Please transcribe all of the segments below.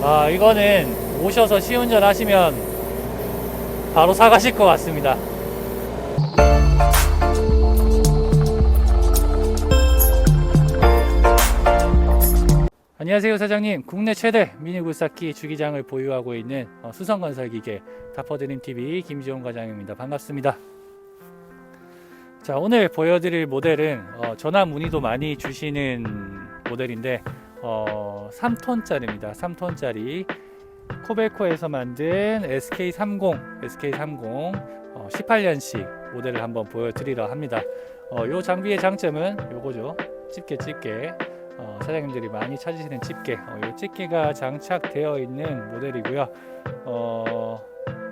아, 이거는 오셔서 시운전 하시면 바로 사가실 것 같습니다. 안녕하세요 사장님. 국내 최대 미니 굴삭기 주기장을 보유하고 있는 어, 수성건설기계 다퍼드림TV 김지원 과장입니다. 반갑습니다. 자 오늘 보여드릴 모델은 어, 전화 문의도 많이 주시는 모델인데 어, 3톤짜리입니다. 3톤짜리. 코벨코에서 만든 SK30 SK30 어, 18년식 모델을 한번 보여드리려 합니다. 어, 이 장비의 장점은 요거죠. 집게 집게 어, 사장님들이 많이 찾으시는 집게 어, 이 집게가 장착되어 있는 모델이고요. 어,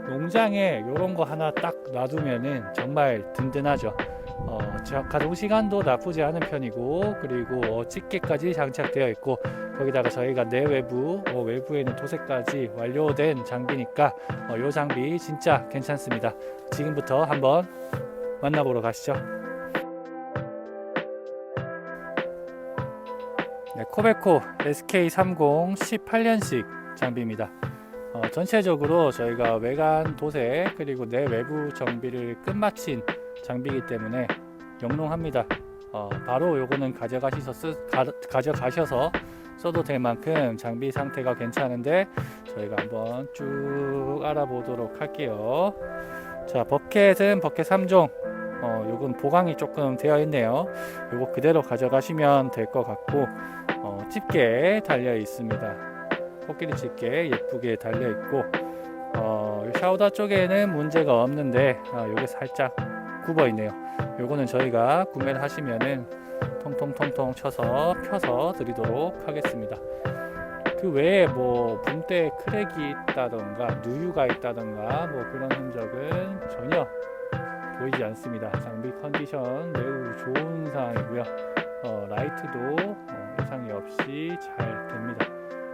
농장에 이런 거 하나 딱 놔두면은 정말 든든하죠 어, 자- 가동 시간도 나쁘지 않은 편이고 그리고 어, 집게까지 장착되어 있고 거기다가 저희가 내외부 어, 외부에는 도색까지 완료된 장비니까 어, 이 장비 진짜 괜찮습니다 지금부터 한번 만나보러 가시죠 네, 코베코 SK30 18년식 장비입니다. 어, 전체적으로 저희가 외관 도색 그리고 내외부 정비를 끝마친 장비이기 때문에 영롱합니다. 어, 바로 요거는 가져가셔서 쓰, 가, 가져가셔서 써도 될 만큼 장비 상태가 괜찮은데 저희가 한번 쭉 알아보도록 할게요. 자, 버켓은 버켓 3종. 어, 요건 보강이 조금 되어 있네요. 요거 그대로 가져가시면 될 것 같고 어, 집게 달려 있습니다. 코끼리 집게 예쁘게 달려 있고 어, 요 샤우다 쪽에는 문제가 없는데 어, 요게 살짝 굽어 있네요. 요거는 저희가 구매를 하시면은 통통통통 쳐서 펴서 드리도록 하겠습니다. 그 외에 뭐 붕대 크랙이 있다던가 누유가 있다던가 뭐 그런 흔적은 전혀 보이지 않습니다. 장비 컨디션 매우 좋은 상황이고요. 어, 라이트도 어, 이상이 없이 잘 됩니다.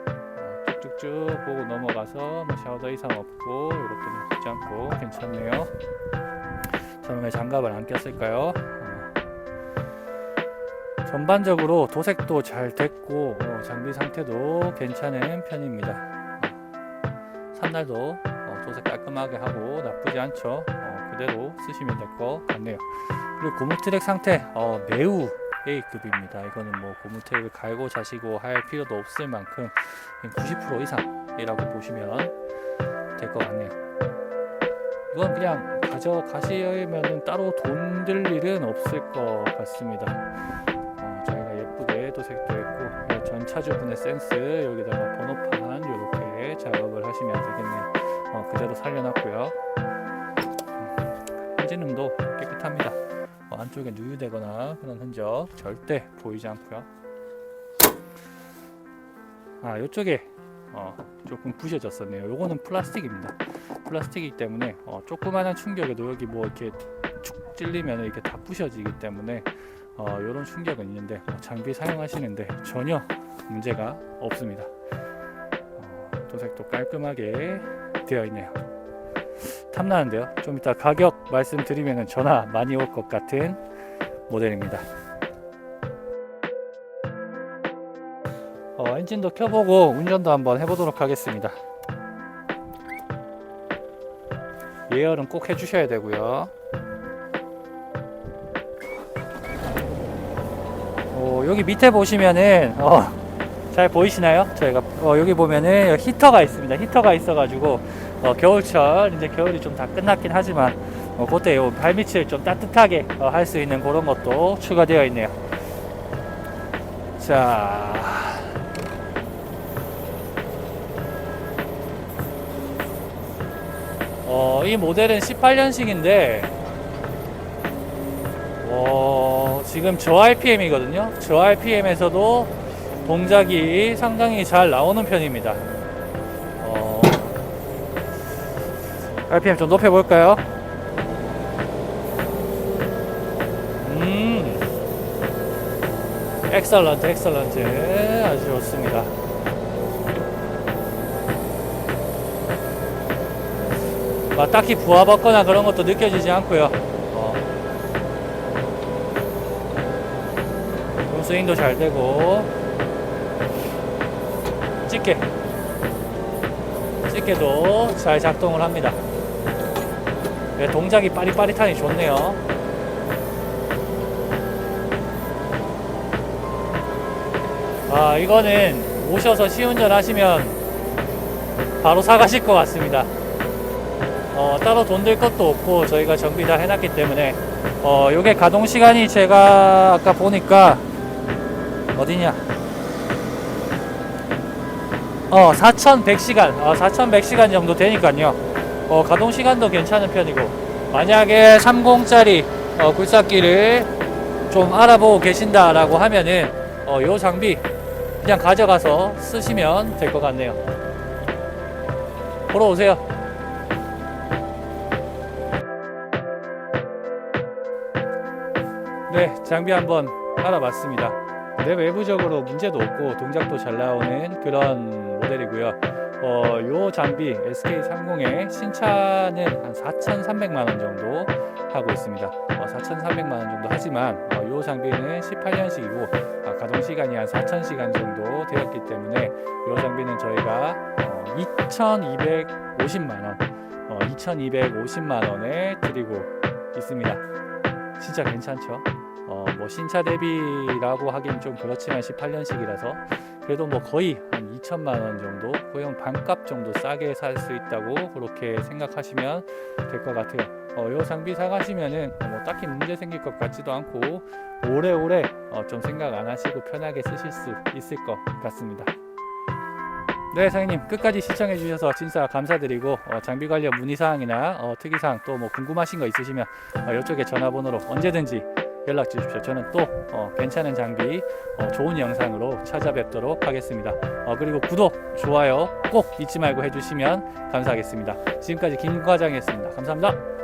어, 쭉쭉쭉 보고 넘어가서 뭐 샤워도 이상 없고 이렇게 나쁘지 않고 괜찮네요. 왜 장갑을 안 꼈을까요? 어, 전반적으로 도색도 잘 됐고 어, 장비 상태도 괜찮은 편입니다. 어, 산날도 어, 도색 깔끔하게 하고 나쁘지 않죠. 어, 그대로 쓰시면 될 것 같네요. 그리고 고무 트랙 상태 어, 매우 A급입니다. 이거는 뭐 고무 트랙을 갈고 자시고 할 필요도 없을 만큼 90% 이상이라고 보시면 될 것 같네요. 이건 그냥 가져가시면은 따로 돈 들 일은 없을 것 같습니다. 어, 저희가 예쁘게 도색도 했고 이 전차주분의 센스 여기다가 번호판 이렇게 작업을 하시면 되겠네요. 어, 그대로 살려놨고요. 음, 엔진음도 깨끗합니다. 어, 안쪽에 누유되거나 그런 흔적 절대 보이지 않고요. 아 이쪽에 어, 조금 부셔졌었네요. 요거는 플라스틱입니다. 플라스틱이기 때문에 어, 조그마한 충격에도 여기 뭐 이렇게 축 찔리면 이렇게 다 부셔지기 때문에 어, 이런 충격은 있는데 어, 장비 사용하시는데 전혀 문제가 없습니다. 어, 도색도 깔끔하게 되어 있네요. 탐나는데요. 좀 이따 가격 말씀드리면 전화 많이 올 것 같은 모델입니다. 어, 엔진도 켜보고 운전도 한번 해보도록 하겠습니다. 예열은 꼭 해주셔야 되고요. 어, 여기 밑에 보시면은 어, 잘 보이시나요? 저희가 어, 여기 보면은 히터가 있습니다. 히터가 있어가지고 어, 겨울철 이제 겨울이 좀 다 끝났긴 하지만 어, 그때 요 발밑을 좀 따뜻하게 어, 할 수 있는 그런 것도 추가되어 있네요. 자. 어, 이 모델은 18년식인데, 어, 지금 저 RPM이거든요. 저 RPM에서도 동작이 상당히 잘 나오는 편입니다. 어, RPM 좀 높여볼까요? 음, 엑설런트, 엑설런트. 아주 좋습니다. 막 딱히 부하받거나 그런 것도 느껴지지 않고요. 어. 스윙도 잘 되고 집게 집게도 잘 작동을 합니다. 네, 동작이 빠릿빠릿하니 좋네요. 아, 이거는 오셔서 시운전 하시면 바로 사가실 것 같습니다. 어, 따로 돈 들 것도 없고 저희가 정비 다 해놨기 때문에 어, 요게 가동 시간이 제가 아까 보니까 어디냐? 어, 4,100시간, 어, 4,100시간 정도 되니까요. 어, 가동 시간도 괜찮은 편이고 만약에 30짜리 어, 굴삭기를 좀 알아보고 계신다 라고 하면은 어, 요 장비 그냥 가져가서 쓰시면 될 것 같네요. 보러 오세요. 네, 장비 한번 알아봤습니다. 내 외부적으로 문제도 없고 동작도 잘 나오는 그런 모델이고요. 어, 요 장비 SK30의 신차는 한 4,300만 원 정도 하고 있습니다. 어, 4,300만 원 정도 하지만 어, 요 장비는 18년식이고 아, 가동 시간이 한 4,000시간 정도 되었기 때문에 요 장비는 저희가 어, 2,250만 원, 어, 2,250만 원에 드리고 있습니다. 진짜 괜찮죠? 어, 뭐 신차 대비라고 하긴 좀 그렇지만 18년식이라서 그래도 뭐 거의 한 2천만 원 정도, 한 반값 정도 싸게 살 수 있다고 그렇게 생각하시면 될 것 같아요. 어, 요 장비 사가시면은 어, 뭐 딱히 문제 생길 것 같지도 않고 오래오래 어, 좀 생각 안 하시고 편하게 쓰실 수 있을 것 같습니다. 네, 사장님 끝까지 시청해 주셔서 진짜 감사드리고 어, 장비 관련 문의 사항이나 어, 특이 사항 또 뭐 궁금하신 거 있으시면 어, 이쪽에 전화번호로 언제든지 연락 주십시오. 저는 또 어, 괜찮은 장비 어, 좋은 영상으로 찾아뵙도록 하겠습니다. 어, 그리고 구독, 좋아요 꼭 잊지 말고 해주시면 감사하겠습니다. 지금까지 김 과장이었습니다. 감사합니다.